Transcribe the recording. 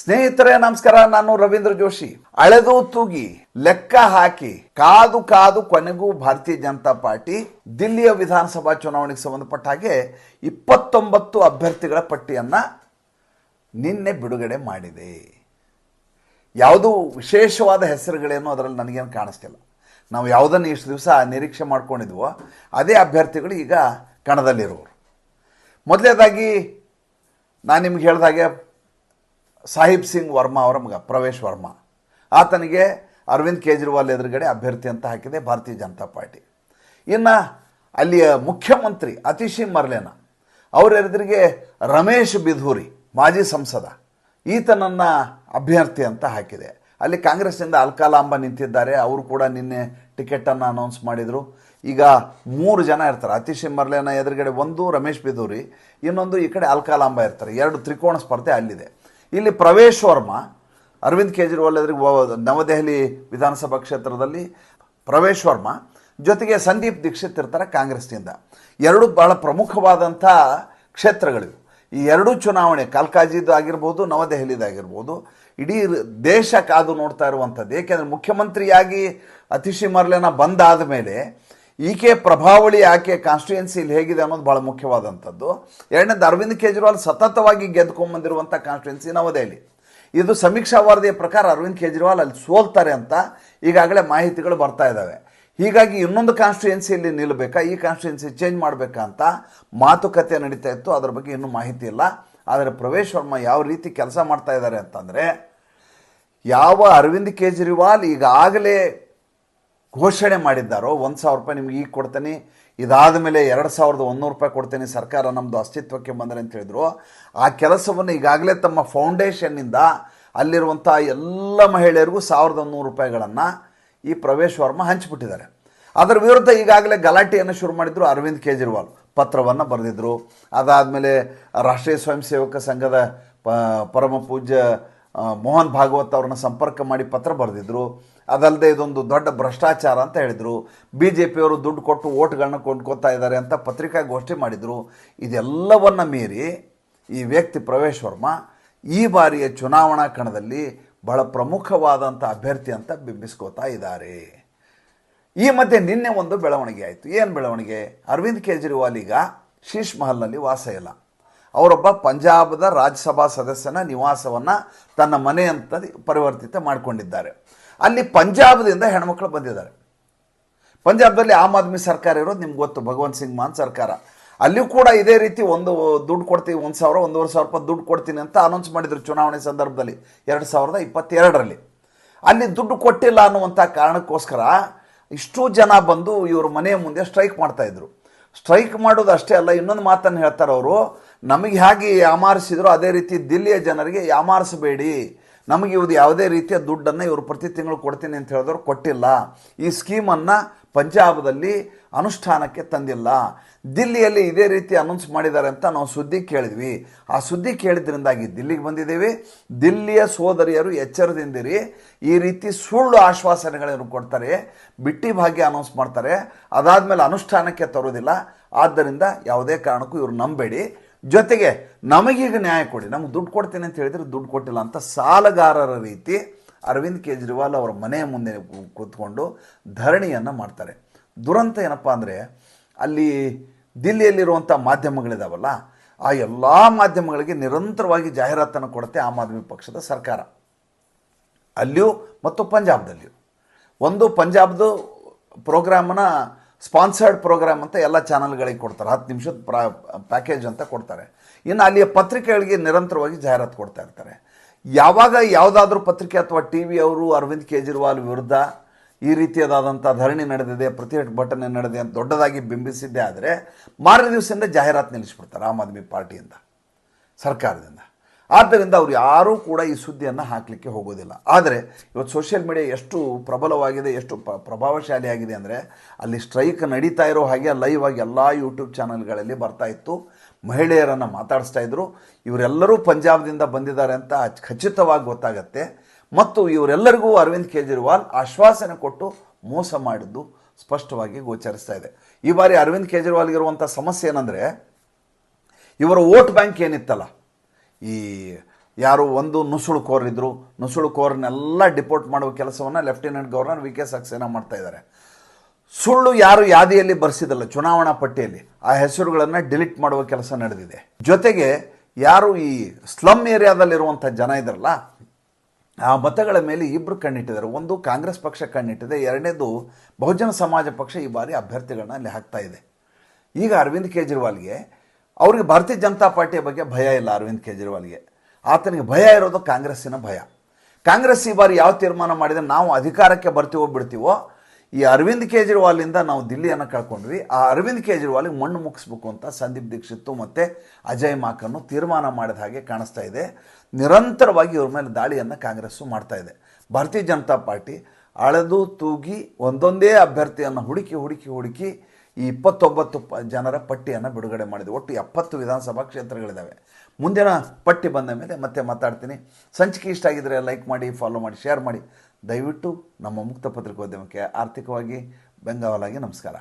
ಸ್ನೇಹಿತರೆ, ನಮಸ್ಕಾರ. ನಾನು ರವೀಂದ್ರ ಜೋಶಿ. ಅಳೆದು ತೂಗಿ ಲೆಕ್ಕ ಹಾಕಿ ಕಾದು ಕಾದು ಕೊನೆಗೂ ಭಾರತೀಯ ಜನತಾ ಪಾರ್ಟಿ ದಿಲ್ಲಿಯ ವಿಧಾನಸಭಾ ಚುನಾವಣೆಗೆ ಸಂಬಂಧಪಟ್ಟ ಹಾಗೆ ಇಪ್ಪತ್ತೊಂಬತ್ತು ಅಭ್ಯರ್ಥಿಗಳ ಪಟ್ಟಿಯನ್ನ ನಿನ್ನೆ ಬಿಡುಗಡೆ ಮಾಡಿದೆ. ಯಾವುದೂ ವಿಶೇಷವಾದ ಹೆಸರುಗಳೇನು ಅದರಲ್ಲಿ ನನಗೇನು ಕಾಣಿಸ್ತಿಲ್ಲ. ನಾವು ಯಾವುದನ್ನು ಇಷ್ಟು ದಿವಸ ನಿರೀಕ್ಷೆ ಮಾಡ್ಕೊಂಡಿದ್ವೋ, ಅದೇ ಅಭ್ಯರ್ಥಿಗಳು ಈಗ ಕಣದಲ್ಲಿರುವರು ಮೊದಲನೇದಾಗಿ ನಾನು ನಿಮ್ಗೆ ಹೇಳಿದಾಗೆ ಸಾಹಿಬ್ ಸಿಂಗ್ ವರ್ಮಾ ಅವರ ಮಗ, ಪ್ರವೇಶ್ ವರ್ಮಾ. ಆತನಿಗೆ ಅರವಿಂದ್ ಕೇಜ್ರಿವಾಲ್ ಎದುರುಗಡೆ ಅಭ್ಯರ್ಥಿ ಅಂತ ಹಾಕಿದೆ ಭಾರತೀಯ ಜನತಾ ಪಾರ್ಟಿ. ಇನ್ನು ಅಲ್ಲಿಯ ಮುಖ್ಯಮಂತ್ರಿ ಅತಿಶಿ ಮರ್ಲೇನ, ಅವರ ಎದುರಿಗೆ ರಮೇಶ್ ಬಿಧೂರಿ, ಮಾಜಿ ಸಂಸದ, ಈತನನ್ನು ಅಭ್ಯರ್ಥಿ ಅಂತ ಹಾಕಿದೆ. ಅಲ್ಲಿ ಕಾಂಗ್ರೆಸ್ನಿಂದ ಅಲ್ಕಾಲಾಂಬ ನಿಂತಿದ್ದಾರೆ, ಅವರು ಕೂಡ ನಿನ್ನೆ ಟಿಕೆಟನ್ನು ಅನೌನ್ಸ್ ಮಾಡಿದರು. ಈಗ ಮೂರು ಜನ ಇರ್ತಾರೆ, ಅತಿಶಿ ಮರ್ಲೇನ ಎದುರುಗಡೆ ಒಂದು, ರಮೇಶ್ ಬಿದೂರಿ ಇನ್ನೊಂದು ಈ ಕಡೆ ಅಲ್ಕಾಲಾಂಬ ಇರ್ತಾರೆ. ಎರಡು ತ್ರಿಕೋಣ ಸ್ಪರ್ಧೆ ಅಲ್ಲಿದೆ. ಇಲ್ಲಿ ಪ್ರವೇಶ್ ವರ್ಮಾ, ಅರವಿಂದ್ ಕೇಜ್ರಿವಾಲ್ ಎದುರಿಗೆ ನವದೆಹಲಿ ವಿಧಾನಸಭಾ ಕ್ಷೇತ್ರದಲ್ಲಿ ಪ್ರವೇಶ್ ವರ್ಮ, ಜೊತೆಗೆ ಸಂದೀಪ್ ದೀಕ್ಷಿತ್ ಇರ್ತಾರೆ ಕಾಂಗ್ರೆಸ್ನಿಂದ. ಎರಡು ಬಹಳ ಪ್ರಮುಖವಾದಂಥ ಕ್ಷೇತ್ರಗಳಿವೆ. ಈ ಎರಡೂ ಚುನಾವಣೆ ಕಾಲ್ಕಾಜಿದು ಆಗಿರ್ಬೋದು ನವದೆಹಲಿದಾಗಿರ್ಬೋದು ಇಡೀ ದೇಶ ಕಾದು ನೋಡ್ತಾ ಇರುವಂಥದ್ದು. ಏಕೆಂದರೆ ಮುಖ್ಯಮಂತ್ರಿಯಾಗಿ ಅತಿಶಿ ಮರ್ಲೆನ ಬಂದಾದ ಮೇಲೆ ಈಕೆ ಪ್ರಭಾವಳಿ, ಆಕೆ ಕಾನ್ಸ್ಟಿಟ್ಯೂನ್ಸಿಲಿ ಹೇಗಿದೆ ಅನ್ನೋದು ಭಾಳ ಮುಖ್ಯವಾದಂಥದ್ದು. ಎರಡನೇದು, ಅರವಿಂದ್ ಕೇಜ್ರಿವಾಲ್ ಸತತವಾಗಿ ಗೆದ್ಕೊಂಡ್ಬಂದಿರುವಂಥ ಕಾನ್ಸ್ಟಿಟ್ಯೂನ್ಸಿ ನವದೆಹಲಿ ಇದು ಸಮೀಕ್ಷಾ ವರದಿಯ ಪ್ರಕಾರ ಅರವಿಂದ್ ಕೇಜ್ರಿವಾಲ್ ಅಲ್ಲಿ ಸೋಲ್ತಾರೆ ಅಂತ ಈಗಾಗಲೇ ಮಾಹಿತಿಗಳು ಬರ್ತಾ ಇದ್ದಾವೆ ಹೀಗಾಗಿ ಇನ್ನೊಂದು ಕಾನ್ಸ್ಟಿಟ್ಯೂನ್ಸಿಯಲ್ಲಿ ನಿಲ್ಲಬೇಕಾ ಈ ಕಾನ್ಸ್ಟಿಟ್ಯೂನ್ಸಿ ಚೇಂಜ್ ಮಾಡಬೇಕಾ ಅಂತ ಮಾತುಕತೆ ನಡೀತಾ ಇತ್ತು. ಅದ್ರ ಬಗ್ಗೆ ಇನ್ನೂ ಮಾಹಿತಿ ಇಲ್ಲ. ಆದರೆ ಪ್ರವೇಶ್ ವರ್ಮ ಯಾವ ರೀತಿ ಕೆಲಸ ಮಾಡ್ತಾ ಇದ್ದಾರೆ ಅಂತಂದರೆ, ಯಾವ ಅರವಿಂದ್ ಕೇಜ್ರಿವಾಲ್ ಈಗಾಗಲೇ ಘೋಷಣೆ ಮಾಡಿದ್ದಾರೋ ಒಂದು ಸಾವಿರ ರೂಪಾಯಿ ನಿಮ್ಗೆ ಈಗ ಕೊಡ್ತೀನಿ. ಇದಾದ ಮೇಲೆ ಎರಡು ಸಾವಿರದ ಒಂದೂರು ರೂಪಾಯಿ ಕೊಡ್ತೀನಿ ಸರ್ಕಾರ ನಮ್ಮದು ಅಸ್ತಿತ್ವಕ್ಕೆ ಬಂದರೆ ಅಂತ ಹೇಳಿದ್ರು. ಆ ಕೆಲಸವನ್ನು ಈಗಾಗಲೇ ತಮ್ಮ ಫೌಂಡೇಶನ್ನಿಂದ ಅಲ್ಲಿರುವಂಥ ಎಲ್ಲ ಮಹಿಳೆಯರಿಗೂ ಸಾವಿರದ ಒಂದೂರು ರೂಪಾಯಿಗಳನ್ನು ಈ ಪ್ರವೇಶ್ ವರ್ಮ ಹಂಚಿಬಿಟ್ಟಿದ್ದಾರೆ. ಅದರ ವಿರುದ್ಧ ಈಗಾಗಲೇ ಗಲಾಟೆಯನ್ನು ಶುರು ಮಾಡಿದ್ರು ಅರವಿಂದ್ ಕೇಜ್ರಿವಾಲ್. ಪತ್ರವನ್ನು ಬರೆದಿದ್ದರು ಅದಾದಮೇಲೆ ರಾಷ್ಟ್ರೀಯ ಸ್ವಯಂ ಸೇವಕ ಸಂಘದ ಪ ಪರಮ ಪೂಜ್ಯ ಮೋಹನ್ ಭಾಗವತ್ ಅವ್ರನ್ನ ಸಂಪರ್ಕ ಮಾಡಿ ಪತ್ರ ಬರೆದಿದ್ರು. ಅದಲ್ಲದೆ ಇದೊಂದು ದೊಡ್ಡ ಭ್ರಷ್ಟಾಚಾರ ಅಂತ ಹೇಳಿದರು. ಬಿ ಜೆ ಪಿಯವರು ದುಡ್ಡು ಕೊಟ್ಟು ಓಟ್ಗಳನ್ನ ಕೊಂಡ್ಕೊತಾ ಇದ್ದಾರೆ ಅಂತ ಪತ್ರಿಕಾಗೋಷ್ಠಿ ಮಾಡಿದರು. ಇದೆಲ್ಲವನ್ನು ಮೀರಿ ಈ ವ್ಯಕ್ತಿ ಪ್ರವೇಶ್ ವರ್ಮಾ ಈ ಬಾರಿಯ ಚುನಾವಣಾ ಕಣದಲ್ಲಿ ಬಹಳ ಪ್ರಮುಖವಾದಂಥ ಅಭ್ಯರ್ಥಿ ಅಂತ ಬಿಂಬಿಸ್ಕೋತಾ ಇದ್ದಾರೆ. ಈ ಮಧ್ಯೆ ನಿನ್ನೆ ಒಂದು ಬೆಳವಣಿಗೆ ಆಯಿತು. ಏನು ಬೆಳವಣಿಗೆ? ಅರವಿಂದ್ ಕೇಜ್ರಿವಾಲ್ ಈಗ ಶೀಶ್ ಮಹಲ್ನಲ್ಲಿ ವಾಸ ಇಲ್ಲ. ಅವರೊಬ್ಬ ಪಂಜಾಬದ ರಾಜ್ಯಸಭಾ ಸದಸ್ಯನ ನಿವಾಸವನ್ನು ತನ್ನ ಮನೆ ಅಂತ ಪರಿವರ್ತಿತ ಮಾಡಿಕೊಂಡಿದ್ದಾರೆ. ಅಲ್ಲಿ ಪಂಜಾಬ್ದಿಂದ ಹೆಣ್ಮಕ್ಳು ಬಂದಿದ್ದಾರೆ. ಪಂಜಾಬ್ದಲ್ಲಿ ಆಮ್ ಆದ್ಮಿ ಸರ್ಕಾರ ಇರೋದು ನಿಮ್ಗೆ ಗೊತ್ತು, ಭಗವಂತ್ ಸಿಂಗ್ ಮಾನ್ ಸರ್ಕಾರ. ಅಲ್ಲಿಯೂ ಕೂಡ ಇದೇ ರೀತಿ ಒಂದು ದುಡ್ಡು ಕೊಡ್ತೀವಿ, ಒಂದು ಸಾವಿರ, ಒಂದೂವರೆ ಸಾವಿರ ರೂಪಾಯಿ ದುಡ್ಡು ಕೊಡ್ತೀನಿ ಅಂತ ಅನೌನ್ಸ್ ಮಾಡಿದರು ಚುನಾವಣೆ ಸಂದರ್ಭದಲ್ಲಿ, ಎರಡು ಸಾವಿರದ ಇಪ್ಪತ್ತೆರಡರಲ್ಲಿ. ಅಲ್ಲಿ ದುಡ್ಡು ಕೊಟ್ಟಿಲ್ಲ ಅನ್ನುವಂಥ ಕಾರಣಕ್ಕೋಸ್ಕರ ಇಷ್ಟು ಜನ ಬಂದು ಇವ್ರ ಮನೆಯ ಮುಂದೆ ಸ್ಟ್ರೈಕ್ ಮಾಡ್ತಾಯಿದ್ರು ಸ್ಟ್ರೈಕ್ ಮಾಡೋದು ಅಷ್ಟೇ ಅಲ್ಲ, ಇನ್ನೊಂದು ಮಾತನ್ನು ಹೇಳ್ತಾರೆ ಅವರು, ನಮಗೆ ಹೇಗೆ ಯಾಮಾರಿಸಿದ್ರು ಅದೇ ರೀತಿ ದಿಲ್ಲಿಯ ಜನರಿಗೆ ಯಾಮಾರಿಸಬೇಡಿ. ನಮಗೆ ಇವ್ದು ಯಾವುದೇ ರೀತಿಯ ದುಡ್ಡನ್ನು ಇವರು ಪ್ರತಿ ತಿಂಗಳು ಕೊಡ್ತೀನಿ ಅಂತ ಹೇಳಿದವರು ಕೊಟ್ಟಿಲ್ಲ. ಈ ಸ್ಕೀಮನ್ನು ಪಂಜಾಬದಲ್ಲಿ ಅನುಷ್ಠಾನಕ್ಕೆ ತಂದಿಲ್ಲ. ದಿಲ್ಲಿಯಲ್ಲಿ ಇದೇ ರೀತಿ ಅನೌನ್ಸ್ ಮಾಡಿದ್ದಾರೆ ಅಂತ ನಾವು ಸುದ್ದಿ ಕೇಳಿದ್ವಿ. ಆ ಸುದ್ದಿ ಕೇಳಿದ್ರಿಂದಾಗಿ ದಿಲ್ಲಿಗೆ ಬಂದಿದ್ದೀವಿ. ದಿಲ್ಲಿಯ ಸೋದರಿಯರು ಎಚ್ಚರದಿಂದಿರಿ. ಈ ರೀತಿ ಸುಳ್ಳು ಆಶ್ವಾಸನೆಗಳನ್ನು ಕೊಡ್ತಾರೆ. ಬಿಟ್ಟಿ ಭಾಗ್ಯ ಅನೌನ್ಸ್ ಮಾಡ್ತಾರೆ. ಅದಾದಮೇಲೆ ಅನುಷ್ಠಾನಕ್ಕೆ ತರೋದಿಲ್ಲ ಆದ್ದರಿಂದ ಯಾವುದೇ ಕಾರಣಕ್ಕೂ ಇವರು ನಂಬೇಡಿ. ಜೊತೆಗೆ ನಮಗೀಗ ನ್ಯಾಯ ಕೊಡಿ. ನಮ್ಗೆ ದುಡ್ಡು ಕೊಡ್ತೇನೆ ಅಂತ ಹೇಳಿದ್ರೆ ದುಡ್ಡು ಕೊಟ್ಟಿಲ್ಲ ಅಂತ ಸಾಲಗಾರರ ರೀತಿ ಅರವಿಂದ್ ಕೇಜ್ರಿವಾಲ್ ಅವರ ಮನೆಯ ಮುಂದೆ ಕೂತ್ಕೊಂಡು ಧರಣಿಯನ್ನು ಮಾಡ್ತಾರೆ. ದುರಂತ ಏನಪ್ಪ ಅಂದರೆ ಅಲ್ಲಿ ದಿಲ್ಲಿಯಲ್ಲಿರುವಂಥ ಮಾಧ್ಯಮಗಳಿದಾವಲ್ಲ, ಆ ಎಲ್ಲ ಮಾಧ್ಯಮಗಳಿಗೆ ನಿರಂತರವಾಗಿ ಜಾಹೀರಾತನ್ನು ಕೊಡುತ್ತೆ ಆಮ್ ಆದ್ಮಿ ಪಕ್ಷದ ಸರ್ಕಾರ. ಅಲ್ಲಿಯೂ ಮತ್ತು ಪಂಜಾಬ್ದಲ್ಲಿಯೂ. ಒಂದು ಪಂಜಾಬ್ದು ಪ್ರೋಗ್ರಾಮನ್ನ ಸ್ಪಾನ್ಸರ್ಡ್ ಪ್ರೋಗ್ರಾಮ್ ಅಂತ ಎಲ್ಲ ಚಾನಲ್ಗಳಿಗೆ ಕೊಡ್ತಾರೆ. ಹತ್ತು ನಿಮಿಷದ ಪ್ರಾ, ಪ್ಯಾಕೇಜ್ ಅಂತ ಕೊಡ್ತಾರೆ. ಇನ್ನು ಅಲ್ಲಿಯ ಪತ್ರಿಕೆಗಳಿಗೆ ನಿರಂತರವಾಗಿ ಜಾಹೀರಾತು ಕೊಡ್ತಾ ಇರ್ತಾರೆ. ಯಾವಾಗ ಯಾವುದಾದ್ರೂ ಪತ್ರಿಕೆ ಅಥವಾ ಟಿ ವಿ ಅವರು ಅರವಿಂದ್ ಕೇಜ್ರಿವಾಲ್ ವಿರುದ್ಧ ಈ ರೀತಿಯಾದಂಥ ಧರಣಿ ನಡೆದಿದೆ, ಪ್ರತಿಭಟನೆ ನಡೆದಿದೆ ಅಂತ ದೊಡ್ಡದಾಗಿ ಬಿಂಬಿಸಿದ್ದೇ ಆದರೆ ಮಾರನೇ ದಿವಸದಿಂದ ಜಾಹೀರಾತು ನಿಲ್ಲಿಸ್ಬಿಡ್ತಾರೆ ಆಮ್ ಆದ್ಮಿ ಪಾರ್ಟಿಯಿಂದ, ಸರ್ಕಾರದಿಂದ. ಆದ್ದರಿಂದ ಅವರು ಯಾರೂ ಕೂಡ ಈ ಸುದ್ದಿಯನ್ನು ಹಾಕಲಿಕ್ಕೆ ಹೋಗೋದಿಲ್ಲ. ಆದರೆ ಇವತ್ತು ಸೋಷಿಯಲ್ ಮೀಡಿಯಾ ಎಷ್ಟು ಪ್ರಬಲವಾಗಿದೆ, ಎಷ್ಟು ಪ್ರಭಾವಶಾಲಿಯಾಗಿದೆ ಅಂದರೆ ಅಲ್ಲಿ ಸ್ಟ್ರೈಕ್ ನಡೀತಾ ಇರೋ ಹಾಗೆ ಲೈವ್ ಆಗಿ ಎಲ್ಲ ಯೂಟ್ಯೂಬ್ ಚಾನಲ್ಗಳಲ್ಲಿ ಬರ್ತಾ ಇತ್ತು. ಮಹಿಳೆಯರನ್ನು ಮಾತಾಡಿಸ್ತಾ ಇದ್ದರು ಇವರೆಲ್ಲರೂ ಪಂಜಾಬ್ದಿಂದ ಬಂದಿದ್ದಾರೆ ಅಂತ ಖಚಿತವಾಗಿ ಗೊತ್ತಾಗತ್ತೆ. ಮತ್ತು ಇವರೆಲ್ಲರಿಗೂ ಅರವಿಂದ್ ಕೇಜ್ರಿವಾಲ್ ಆಶ್ವಾಸನೆ ಕೊಟ್ಟು ಮೋಸ ಮಾಡಿದ್ದು ಸ್ಪಷ್ಟವಾಗಿ ಗೋಚರಿಸ್ತಾ ಇದೆ. ಈ ಬಾರಿ ಅರವಿಂದ್ ಕೇಜ್ರಿವಾಲ್ಗಿರುವಂಥ ಸಮಸ್ಯೆ ಏನಂದರೆ, ಇವರ ವೋಟ್ ಬ್ಯಾಂಕ್ ಏನಿತ್ತಲ್ಲ ಈ ಯಾರು ಒಂದು ನುಸುಳುಕೋರಿದ್ರು ನುಸುಳುಕೋರನ್ನೆಲ್ಲ ಡಿಪೋರ್ಟ್ ಮಾಡುವ ಕೆಲಸವನ್ನು lieutenant governor V K Saxena ಮಾಡ್ತಾ ಇದ್ದಾರೆ. ಸುಳ್ಳು ಯಾರು ಯಾದಿಯಲ್ಲಿ ಬರೆಸಿದಲ್ಲ, ಚುನಾವಣಾ ಪಟ್ಟಿಯಲ್ಲಿ, ಆ ಹೆಸರುಗಳನ್ನು ಡಿಲೀಟ್ ಮಾಡುವ ಕೆಲಸ ನಡೆದಿದೆ. ಜೊತೆಗೆ ಯಾರು ಈ ಸ್ಲಮ್ ಏರಿಯಾದಲ್ಲಿರುವಂಥ ಜನ ಇದ್ರಲ್ಲ, ಆ ಮತಗಳ ಮೇಲೆ ಇಬ್ಬರು ಕಣ್ಣಿಟ್ಟಿದ್ದಾರೆ. ಒಂದು ಕಾಂಗ್ರೆಸ್ ಪಕ್ಷ ಕಣ್ಣಿಟ್ಟಿದೆ, ಎರಡನೇದು ಬಹುಜನ ಸಮಾಜ ಪಕ್ಷ ಈ ಬಾರಿ ಅಭ್ಯರ್ಥಿಗಳನ್ನ ಅಲ್ಲಿ ಹಾಕ್ತಾ ಇದೆ. ಈಗ ಅರವಿಂದ್ ಕೇಜ್ರಿವಾಲ್ಗೆ ಅವ್ರಿಗೆ ಭಾರತೀಯ ಜನತಾ ಪಾರ್ಟಿಯ ಬಗ್ಗೆ ಭಯ ಇಲ್ಲ ಅರವಿಂದ್ ಕೇಜ್ರಿವಾಲ್ಗೆ. ಆತನಿಗೆ ಭಯ ಇರೋದು ಕಾಂಗ್ರೆಸ್ಸಿನ ಭಯ. ಕಾಂಗ್ರೆಸ್ ಈ ಬಾರಿ ಯಾವ ತೀರ್ಮಾನ ಮಾಡಿದ್ರೆ ನಾವು ಅಧಿಕಾರಕ್ಕೆ ಬರ್ತೀವೋ ಬಿಡ್ತೀವೋ, ಈ ಅರವಿಂದ್ ಕೇಜ್ರಿವಾಲಿಂದ ನಾವು ದಿಲ್ಲಿಯನ್ನು ಕಳ್ಕೊಂಡ್ವಿ. ಆ ಅರವಿಂದ್ ಕೇಜ್ರಿವಾಲ್ಗೆ ಮಣ್ಣು ಮುಗಿಸ್ಬೇಕು ಅಂತ ಸಂದೀಪ್ ದೀಕ್ಷಿತ್ ಮತ್ತು ಅಜಯ್ ಮಾಕನ್ನು ತೀರ್ಮಾನ ಮಾಡಿದ ಹಾಗೆ ಕಾಣಿಸ್ತಾ ಇದೆ. ನಿರಂತರವಾಗಿ ಇವ್ರ ಮೇಲೆ ದಾಳಿಯನ್ನು ಕಾಂಗ್ರೆಸ್ಸು ಮಾಡ್ತಾ ಇದೆ. ಭಾರತೀಯ ಜನತಾ ಪಾರ್ಟಿ ಅಳೆದು ತೂಗಿ ಒಂದೊಂದೇ ಅಭ್ಯರ್ಥಿಯನ್ನು ಹುಡುಕಿ ಹುಡುಕಿ ಹುಡುಕಿ ಈ ಇಪ್ಪತ್ತೊಂಬತ್ತು ಪ ಜನರ ಪಟ್ಟಿಯನ್ನು ಬಿಡುಗಡೆ ಮಾಡಿದೆ ಒಟ್ಟು ಎಪ್ಪತ್ತು ವಿಧಾನಸಭಾ ಕ್ಷೇತ್ರಗಳಿದ್ದಾವೆ ಮುಂದಿನ ಪಟ್ಟಿ ಬಂದ ಮೇಲೆ ಮತ್ತೆ ಮಾತಾಡ್ತೀನಿ. ಸಂಚಿಕೆ ಇಷ್ಟ ಆಗಿದ್ರೆ ಲೈಕ್ ಮಾಡಿ, ಫಾಲೋ ಮಾಡಿ, ಶೇರ್ ಮಾಡಿ. ದಯವಿಟ್ಟು ನಮ್ಮ ಮುಕ್ತ ಪತ್ರಿಕೋದ್ಯಮಕ್ಕೆ ಆರ್ಥಿಕವಾಗಿ ಬೆಂಗಾವಲಾಗಿ ನಮಸ್ಕಾರ.